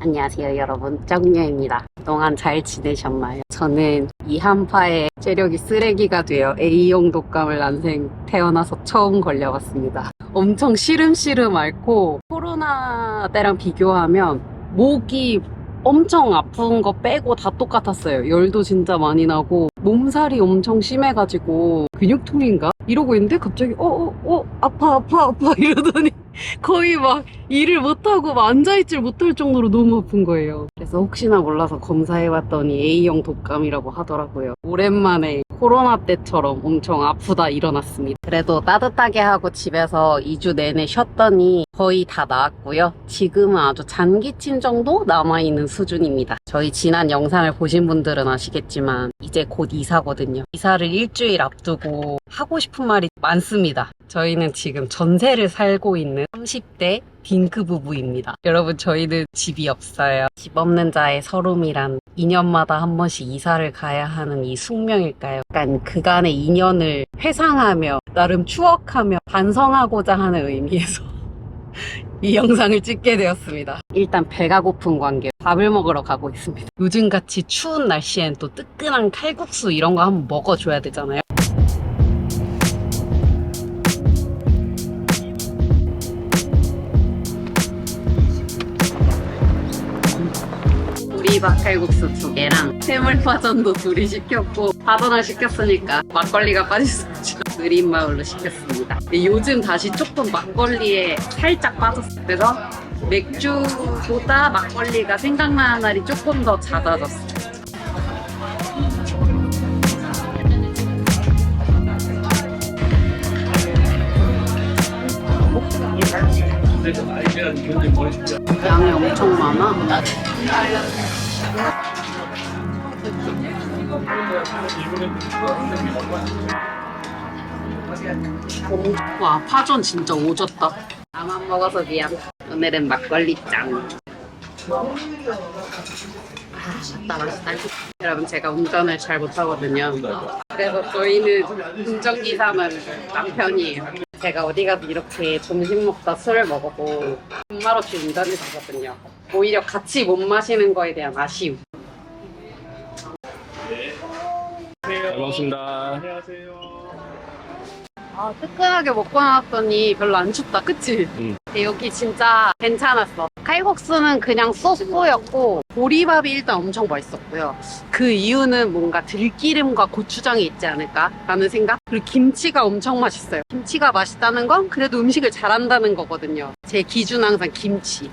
안녕하세요 여러분 정녀입니다. 그동안 잘 지내셨나요? 저는 이 한파에 체력이 쓰레기가 되어 A형 독감을 난생 태어나서 처음 걸려봤습니다. 엄청 시름시름 앓고 코로나 때랑 비교하면 목이 엄청 아픈 거 빼고 다 똑같았어요. 열도 진짜 많이 나고 몸살이 엄청 심해가지고 근육통인가? 이러고 있는데 갑자기 어어어 어, 아파 아파 아파 이러더니 거의 막 일을 못하고 막 앉아있질 못할 정도로 너무 아픈 거예요. 그래서 혹시나 몰라서 검사해봤더니 A형 독감이라고 하더라고요. 오랜만에 코로나 때처럼 엄청 아프다 일어났습니다. 그래도 따뜻하게 하고 집에서 2주 내내 쉬었더니 거의 다 나았고요. 지금은 아주 잔기침 정도 남아있는 수준입니다. 저희 지난 영상을 보신 분들은 아시겠지만 이제 곧 이사거든요. 이사를 일주일 앞두고 하고 싶은 말이 많습니다. 저희는 지금 전세를 살고 있는 30대 딩크 부부입니다. 여러분 저희는 집이 없어요. 집 없는 자의 서름이란 2년마다 한 번씩 이사를 가야 하는 이 숙명일까요? 약간 그간의 인연을 회상하며 나름 추억하며 반성하고자 하는 의미에서 이 영상을 찍게 되었습니다. 일단 배가 고픈 관계 밥을 먹으러 가고 있습니다. 요즘같이 추운 날씨엔 또 뜨끈한 칼국수 이런 거 한번 먹어줘야 되잖아요. 우리밥 칼국수 두 개랑 해물파전도 둘이 시켰고 파전을 시켰으니까 막걸리가 빠질 수 없죠. 느린 마을로 시켰습니다. 근데 요즘 다시 조금 막걸리에 살짝 빠졌어요. 그래서 맥주보다 막걸리가 생각나는 날이 조금 더 잦아졌어요. 양이 엄청 많아. 와 파전 진짜 오졌다. 나만 먹어서 미안. 오늘은 막걸리 짱. 아, 맛있다, 맛있다. 여러분, 제가 운전을 잘 못하거든요. 그래서 저희는 운전기사는 남편이에요. 제가 어디 가도 이렇게 점심 먹다 술을 먹어도 군말 없이 운전을 하거든요. 오히려 같이 못 마시는 거에 대한 아쉬움. 잘 먹습니다. 아, 뜨끈하게 먹고 나왔더니 별로 안 춥다, 그치? 응. 여기 진짜 괜찮았어. 칼국수는 그냥 소스였고, 보리밥이 일단 엄청 맛있었고요. 그 이유는 뭔가 들기름과 고추장이 있지 않을까? 라는 생각? 그리고 김치가 엄청 맛있어요. 김치가 맛있다는 건 그래도 음식을 잘한다는 거거든요. 제 기준 항상 김치.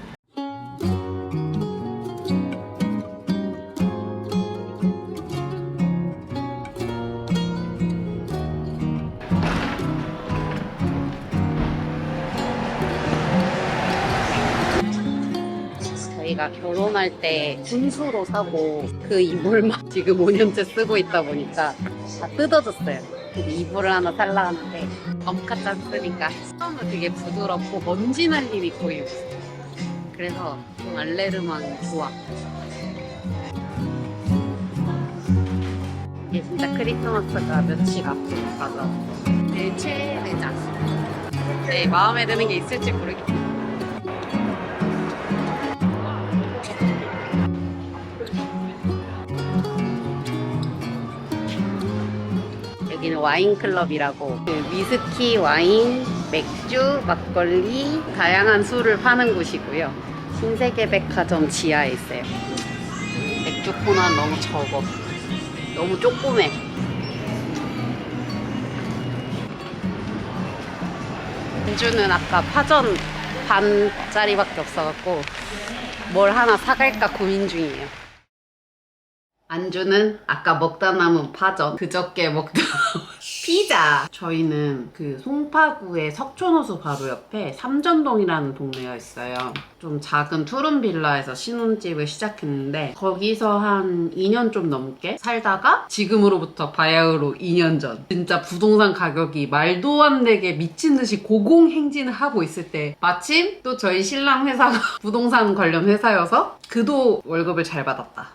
저희가 결혼할 때 분수로 사고 그 이불만 지금 5년째 쓰고 있다 보니까 다 뜯어졌어요. 근데 이불을 하나 살라 하는데 엄카짠 쓰니까 처음은 되게 부드럽고 먼지 날 일이 거의 없어요. 그래서 좀 알레르만 좋아. 이게 진짜 크리스마스가 며칠 앞으로 가서 내 최애. 네, 마음에 드는 게 있을지 모르겠어요. 여기는 와인 클럽이라고 그 위스키, 와인, 맥주, 막걸리 다양한 술을 파는 곳이고요. 신세계 백화점 지하에 있어요. 맥주 코너 너무 적어. 너무 조그매. 안주는 아까 파전 반짜리밖에 없어갖고 뭘 하나 사갈까 고민 중이에요. 안주는 아까 먹다 남은 파전 그저께 먹다 피자. 저희는 그 송파구의 석촌호수 바로 옆에 삼전동이라는 동네가 있어요 좀 작은 투룸 빌라에서 신혼집을 시작했는데 거기서 한 2년 좀 넘게 살다가 지금으로부터 바야흐로 2년 전. 진짜 부동산 가격이 말도 안 되게 미친 듯이 고공행진을 하고 있을 때 마침 또 저희 신랑 회사가 부동산 관련 회사여서 그도 월급을 잘 받았다.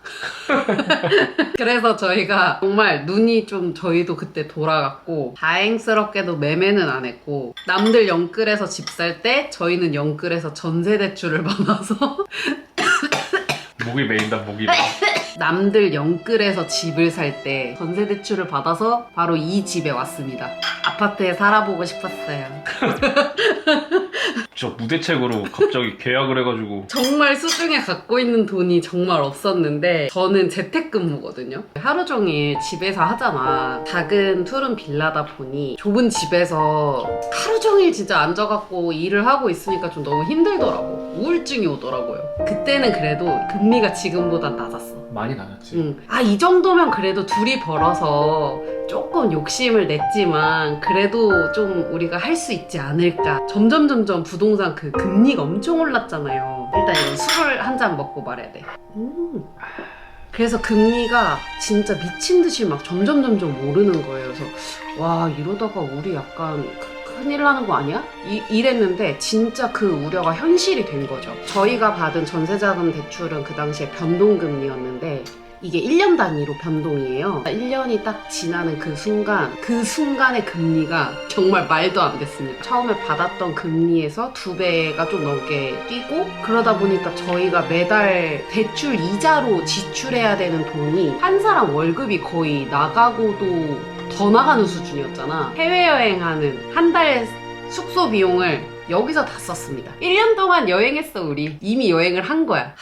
그래서 저희가 정말 눈이 좀 저희도 그때 돌아갔고 다행스럽게도 매매는 안 했고 남들 영끌에서 집 살 때 저희는 영끌에서 전세 대출을 받아서 목이 메인다 목이. 남들 영끌에서 집을 살 때 전세 대출을 받아서 바로 이 집에 왔습니다. 아파트에 살아보고 싶었어요. 저 무대책으로 갑자기 계약을 해가지고 정말 수중에 갖고 있는 돈이 정말 없었는데 저는 재택근무거든요. 하루 종일 집에서 하잖아. 작은 투룸 빌라다 보니 좁은 집에서 하루 종일 진짜 앉아갖고 일을 하고 있으니까 좀 너무 힘들더라고. 우울증이 오더라고요. 그때는 그래도 금리가 지금보다 낮았어. 많이 나갔지. 응. 아, 이 정도면 그래도 둘이 벌어서 조금 욕심을 냈지만 그래도 좀 우리가 할 수 있지 않을까. 점점 점점 부동 산 그 금리가 엄청 올랐잖아요. 일단 이거 술을 한 잔 먹고 말해야 돼. 음. 그래서 금리가 진짜 미친 듯이 막 점점 점점 오르는 거예요. 그래서 와 이러다가 우리 약간 크- 큰일 나는 거 아니야? 이, 이랬는데 진짜 그 우려가 현실이 된 거죠. 저희가 받은 전세자금 대출은 그 당시에 변동금리였는데 이게 1년 단위로 변동이에요. 1년이 딱 지나는 그 순간, 그 순간의 금리가 정말 말도 안 됐습니다. 처음에 받았던 금리에서 두 배가 좀 넘게 뛰고, 그러다 보니까 저희가 매달 대출 이자로 지출해야 되는 돈이 한 사람 월급이 거의 나가고도 더 나가는 수준이었잖아. 해외여행하는 한 달 숙소 비용을 여기서 다 썼습니다. 1년 동안 여행했어, 우리. 이미 여행을 한 거야.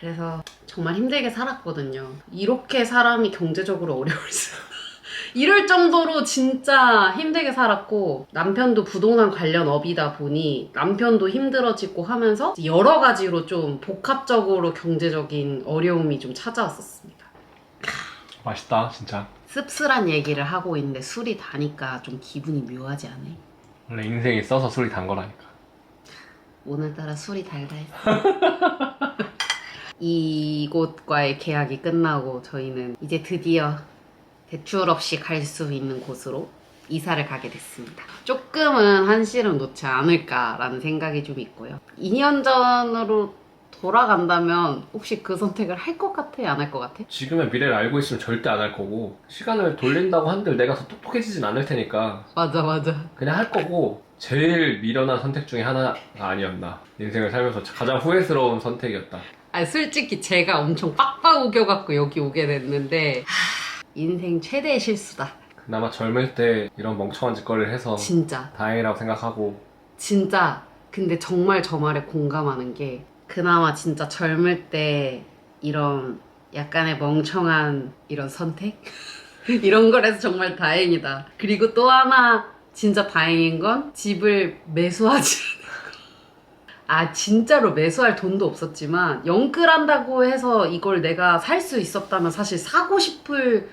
그래서 정말 힘들게 살았거든요. 이렇게 사람이 경제적으로 어려울 수. 이럴 정도로 진짜 힘들게 살았고 남편도 부동산 관련 업이다 보니 남편도 힘들어지고 하면서 여러 가지로 좀 복합적으로 경제적인 어려움이 좀 찾아왔었습니다. 맛있다 진짜. 씁쓸한 얘기를 하고 있는데 술이 다니까 좀 기분이 묘하지 않아요? 원래 인생이 써서 술이 단 거라니까. 오늘따라 술이 달다 했어. 이곳과의 계약이 끝나고 저희는 이제 드디어 대출 없이 갈 수 있는 곳으로 이사를 가게 됐습니다. 조금은 한시름 놓지 않을까라는 생각이 좀 있고요. 2년 전으로 돌아간다면 혹시 그 선택을 할 것 같아? 안 할 것 같아? 지금의 미래를 알고 있으면 절대 안 할 거고 시간을 돌린다고 한들 내가 더 똑똑해지진 않을 테니까 맞아 맞아. 그냥 할 거고 제일 미련한 선택 중에 하나가 아니었나. 인생을 살면서 가장 후회스러운 선택이었다. 아 솔직히 제가 엄청 빡빡 우겨갖고 여기 오게 됐는데 하, 인생 최대의 실수다. 그나마 젊을 때 이런 멍청한 짓거리를 해서 진짜. 다행이라고 생각하고 진짜 근데 정말 저 말에 공감하는 게 그나마 진짜 젊을 때 이런 약간의 멍청한 이런 선택 이런 거라서 정말 다행이다. 그리고 또 하나 진짜 다행인 건 집을 매수하지. 아 진짜로 매수할 돈도 없었지만 영끌한다고 해서 이걸 내가 살 수 있었다면 사실 사고 싶을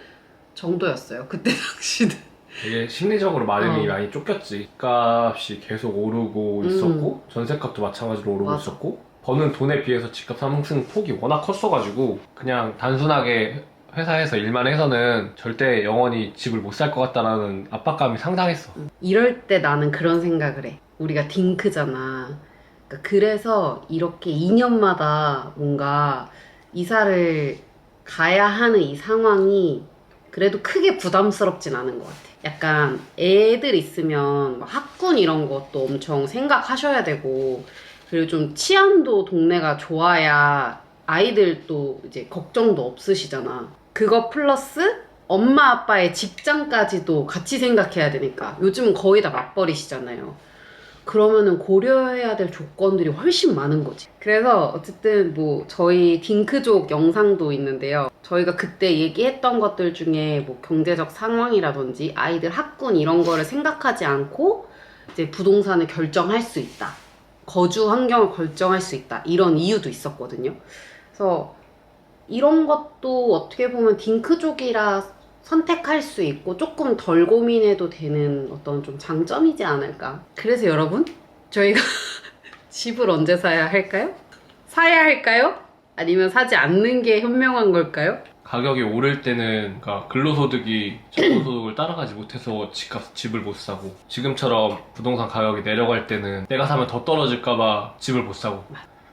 정도였어요. 그때 당시는. 되게 심리적으로 많이 어. 많이 쫓겼지. 값이 계속 오르고 있었고 전세값도 마찬가지로 오르고 음. 맞아. 있었고 버는 돈에 비해서 집값 상승 폭이 워낙 컸어가지고 그냥 단순하게 회사에서 일만 해서는 절대 영원히 집을 못 살 것 같다라는 압박감이 상당했어. 이럴 때 나는 그런 생각을 해. 우리가 딩크잖아. 그러니까 그래서 이렇게 2년마다 뭔가 이사를 가야 하는 이 상황이 그래도 크게 부담스럽진 않은 것 같아. 약간 애들 있으면 막 학군 이런 것도 엄청 생각하셔야 되고, 그리고 좀 치안도 동네가 좋아야 아이들도 이제 걱정도 없으시잖아. 그거 플러스 엄마 아빠의 직장까지도 같이 생각해야 되니까 요즘은 거의 다 맞벌이시잖아요. 그러면은 고려해야 될 조건들이 훨씬 많은 거지. 그래서 어쨌든 뭐 저희 딩크족 영상도 있는데요. 저희가 그때 얘기했던 것들 중에 뭐 경제적 상황이라든지 아이들 학군 이런 거를 생각하지 않고 이제 부동산을 결정할 수 있다. 거주 환경을 결정할 수 있다. 이런 이유도 있었거든요. 그래서 이런 것도 어떻게 보면 딩크족이라 선택할 수 있고 조금 덜 고민해도 되는 어떤 좀 장점이지 않을까. 그래서 여러분, 저희가 집을 언제 사야 할까요? 사야 할까요? 아니면 사지 않는 게 현명한 걸까요? 가격이 오를 때는 그러니까 근로소득이 자본소득을 따라가지 못해서 집값, 집을 못 사고 지금처럼 부동산 가격이 내려갈 때는 내가 사면 더 떨어질까봐 집을 못 사고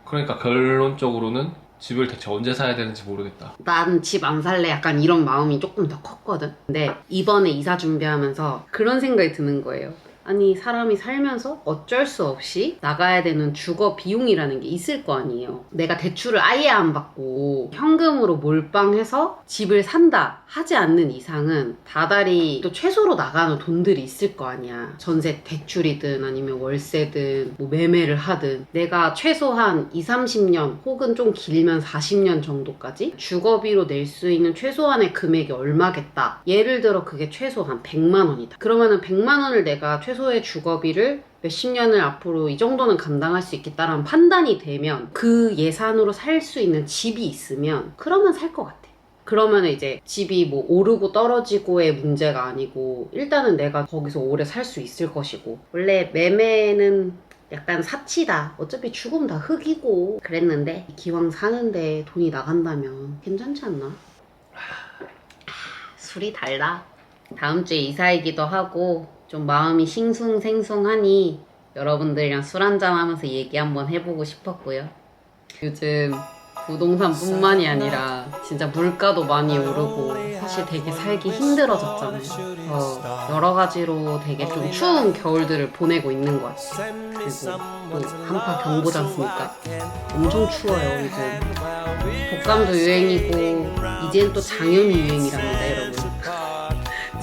그러니까 결론적으로는 집을 대체 언제 사야 되는지 모르겠다. 난 집 안 살래 약간 이런 마음이 조금 더 컸거든. 근데 이번에 이사 준비하면서 그런 생각이 드는 거예요. 아니 사람이 살면서 어쩔 수 없이 나가야 되는 주거 비용이라는 게 있을 거 아니에요. 내가 대출을 아예 안 받고 현금으로 몰빵해서 집을 산다 하지 않는 이상은 다달이 또 최소로 나가는 돈들이 있을 거 아니야. 전세 대출이든 아니면 월세든 뭐 매매를 하든 내가 최소한 2, 30년 혹은 좀 길면 40년 정도까지 주거비로 낼 수 있는 최소한의 금액이 얼마겠다. 예를 들어 그게 최소 한 100만 원이다. 그러면은 100만 원을 내가 최소 의 주거비를 몇십 년을 앞으로 이 정도는 감당할 수 있겠다라는 판단이 되면 그 예산으로 살 수 있는 집이 있으면 그러면 살 것 같아. 그러면 이제 집이 뭐 오르고 떨어지고의 문제가 아니고 일단은 내가 거기서 오래 살 수 있을 것이고 원래 매매는 약간 사치다. 어차피 죽으면 다 흙이고 그랬는데 기왕 사는데 돈이 나간다면 괜찮지 않나? 아, 술이 달라. 다음 주에 이사이기도 하고 좀 마음이 싱숭생숭하니 여러분들이랑 술 한잔 하면서 얘기 한번 해보고 싶었고요. 요즘 부동산뿐만이 아니라 진짜 물가도 많이 오르고 사실 되게 살기 힘들어졌잖아요. 어, 여러 가지로 되게 좀 추운 겨울들을 보내고 있는 것 같아요. 그리고 또 한파 경보지 않습니까? 엄청 추워요 요즘. 독감도 유행이고 이젠 또 장염이 유행이랍니다.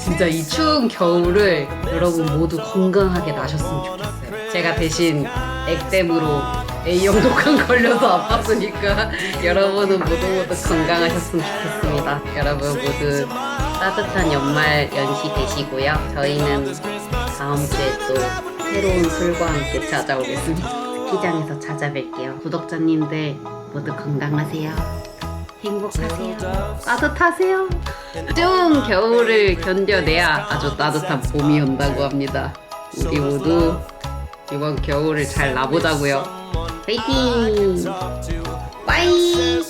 진짜 이 추운 겨울을 여러분 모두 건강하게 나셨으면 좋겠어요. 제가 대신 액땜으로 A형 독감 걸려서 아팠으니까 여러분은 모두 모두 건강하셨으면 좋겠습니다. 여러분 모두 따뜻한 연말 연시 되시고요. 저희는 다음 주에 또 새로운 술과 함께 찾아오겠습니다. 기장에서 찾아뵐게요. 구독자님들 모두 건강하세요. 행복하세요. 따뜻하세요. 추운 겨울을 견뎌내야 아주 따뜻한 봄이 온다고 합니다. 우리 모두 이번 겨울을 잘 나보자고요. 파이팅! 빠이!